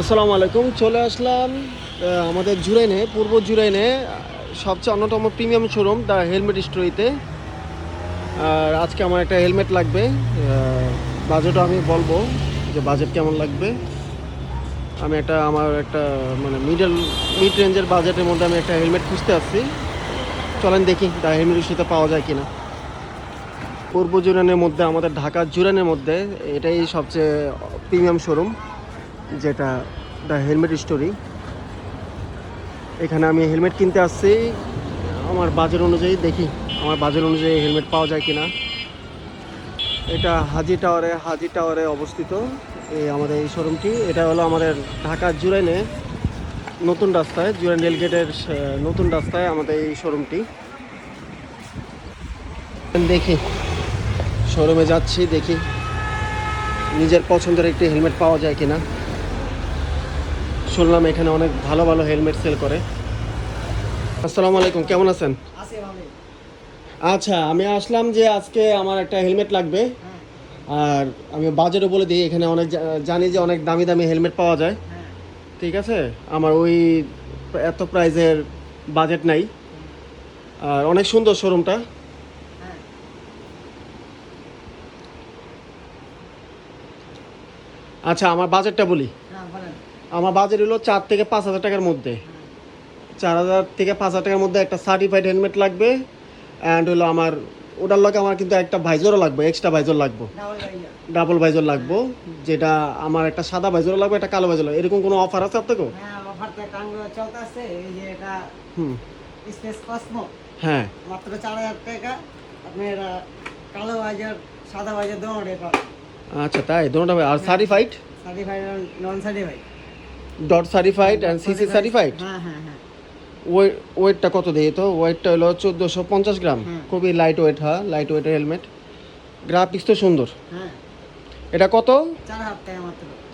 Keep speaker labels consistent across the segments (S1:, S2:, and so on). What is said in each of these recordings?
S1: আসসালামু আলাইকুম, চলে আসলাম আমাদের জুরাইনে, পূর্ব জুরাইনে, সবচেয়ে অন্যতম প্রিমিয়াম শোরুম দ্য হেলমেট স্টোরিতে। আর আজকে আমার একটা হেলমেট লাগবে বাজেটও আমি বলব যে বাজেট কেমন লাগবে। আমি একটা, আমার একটা মানে মিডল মিড রেঞ্জের বাজেটের মধ্যে আমি একটা হেলমেট খুঁজতে আসছি। চলেন দেখি দ্য হেলমেট স্টোরিতে পাওয়া যায় কিনা। পূর্ব জুরানের মধ্যে, আমাদের ঢাকার জুরানের মধ্যে, এটাই সবচেয়ে প্রিমিয়াম শোরুম যেটা দ্য হেলমেট স্টোরি এখানে আমি হেলমেট কিনতে আসছি। আমার বাজেট অনুযায়ী দেখি, আমার বাজেট অনুযায়ী হেলমেট পাওয়া যায় কিনা। এটা হাজি টাওয়ারে হাজি টাওয়ারে অবস্থিত। এই আমাদের এই শোরুমটি এটা হলো আমাদের ঢাকা জুরাইনে নতুন রাস্তায়, জুরাইন রেলগেটের নতুন রাস্তায় আমাদের এই শোরুমটি দেখি শোরুমে যাচ্ছি, দেখি নিজের পছন্দের একটি হেলমেট পাওয়া যায় কিনা। শুনলাম এখানে অনেক ভালো ভালো হেলমেট সেল করে। আসসালামু আলাইকুম কেমন আছেন?
S2: আছে ভালো
S1: আচ্ছা আমি আসলাম যে আজকে আমার একটা হেলমেট লাগবে। আর আমি বাজেটও বলে দিই এখানে অনেক জানি যে অনেক দামি দামি হেলমেট পাওয়া যায়। ঠিক আছে? আমার ওই এত প্রাইজের বাজেট নাই। আর অনেক সুন্দর শোরুমটা। আচ্ছা আমার বাজেটটা বলি।
S2: হ্যাঁ
S1: আমার বাজেট হলো চার থেকে পাঁচ হাজার টাকার মধ্যে। চার হাজার থেকে পাঁচ হাজার টাকার মধ্যে একটা সার্টিফাইড হেলমেট লাগবে অ্যান্ড হলো আমার ওটার লগে আমার কিন্তু একটা ভাইজরও লাগবে এক্সট্রা ভাইজর লাগবে।
S2: ডাবল
S1: ভাইজর লাগবে যেটা আমার একটা সাদা ভাইজরও লাগবে একটা কালো ভাইজর লাগবে। এরকম কোনো অফার আছে আপনাকেও
S2: হ্যাঁ অফারটা কাঙ্গ চলতেছে এই যে এটা
S1: হুম।
S2: স্পেস কসমো
S1: হ্যাঁ।
S2: মাত্র চার হাজার টাকা আপনার কালো বাজার সাদা বাজার দোনোটাই পাবেন।
S1: আচ্ছা তাই দুটোটা আর certified
S2: certified non certified
S1: DOT certified and CC certified
S2: হ্যাঁ হ্যাঁ হ্যাঁ।
S1: ওয়েট ওয়েটটা কত দিয়ে তো? ওয়েটটা হলো চোদ্দোশো পঞ্চাশ গ্রাম। খুবই লাইট ওয়েট হ্যাঁ লাইট ওয়েটের হেলমেট গ্রাফিক্স তো সুন্দর।
S2: হ্যাঁ।
S1: এটা কত?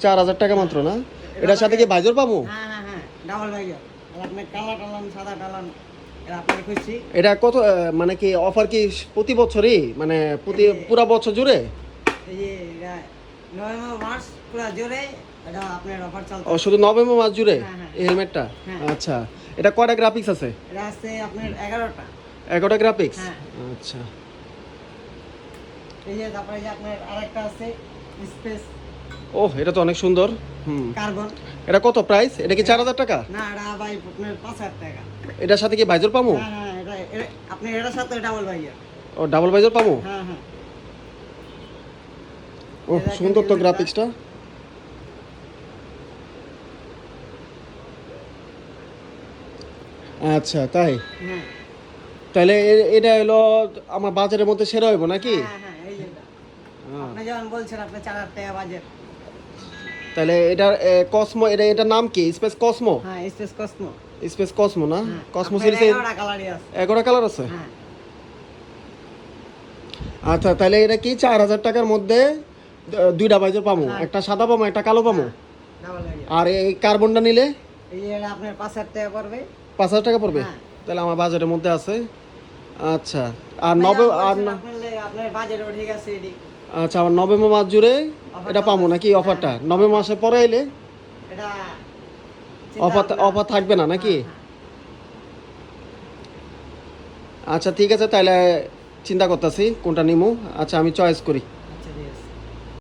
S2: চার হাজার টাকা মাত্র।
S1: না? এটার সাথে কি ভাইজর পাবো?
S2: হ্যাঁ হ্যাঁ হ্যাঁ এটা আপনার খুশি।
S1: এটা কত মানে কি অফার কি প্রতি বছরই? মানে প্রতি পুরা বছর জুড়ে?
S2: নভেম্বর মার্চ পুরো জোরে এটা আপনার অফার চলতে
S1: ও শুধু নভেম্বর মাস জুড়ে?
S2: হ্যাঁ, হ্যাঁ।
S1: এই হেলমেটটা
S2: হ্যাঁ।
S1: আচ্ছা। এটা কয়টা গ্রাফিক্স আছে?
S2: এটা আছে আপনার এগারোটা।
S1: গ্রাফিক্স। আচ্ছা।
S2: এই যে তারপরে যে আপনার আরেকটা আছে স্পেস
S1: ও এটা তো অনেক সুন্দর। হুম।
S2: কার্বন।
S1: এটা কত প্রাইস এটা কি চার হাজার টাকা?
S2: না এটা ভাই আপনার পাঁচ হাজার টাকা।
S1: এটার সাথে কি ভাইজর পাবো
S2: হ্যাঁ হ্যাঁ এটা আপনি এটার সাথে ডাবল ভাইয়া।
S1: ও ডাবল ভাইজর পাবো
S2: হ্যাঁ হ্যাঁ।
S1: ও সুন্দর তো গ্রাফিক্সটা আচ্ছা তাই?
S2: হ্যাঁ।
S1: তাহলে এটা হলো আমার বাজারের মধ্যে সেরা হইব নাকি?
S2: হ্যাঁ হ্যাঁ এই যে এটা। আপনি যেমন বলছেন আপনি চার হাজার টাকা বাজেট
S1: তাহলে এটার কসমো এটা এটার নাম কি? স্পেস কসমো
S2: হ্যাঁ স্পেস কসমো
S1: স্পেস কসমো না? কসমো সিরিজে
S2: এগারোটা কালারই আছে।
S1: এগারোটা কালার আছে? আচ্ছা তাহলে এটা কি? চার হাজার টাকার মধ্যে দুইটা বাইজর পাবো
S2: হ্যাঁ।
S1: একটা সাদা পাবো একটা কালো পাবো আর এই কার্বনটা নিলে?
S2: আপনার পাঁচ হাজার টাকা পড়বে।
S1: পাঁচ হাজার টাকা পড়বে?
S2: হ্যাঁ।
S1: তাহলে আমার বাজারের মধ্যে আছে। আচ্ছা। আর নবে আর না- আচ্ছা আমার নভেম্বর মাস জুড়ে এটা পাবো নাকি অফারটা? নভেম্বর মাসে পরে এলে অফার অফার থাকবে না নাকি?
S2: হ্যাঁ,
S1: আচ্ছা ঠিক আছে তাহলে চিন্তা করতেছি কোনটা নিমু। আচ্ছা আমি চয়েস করি।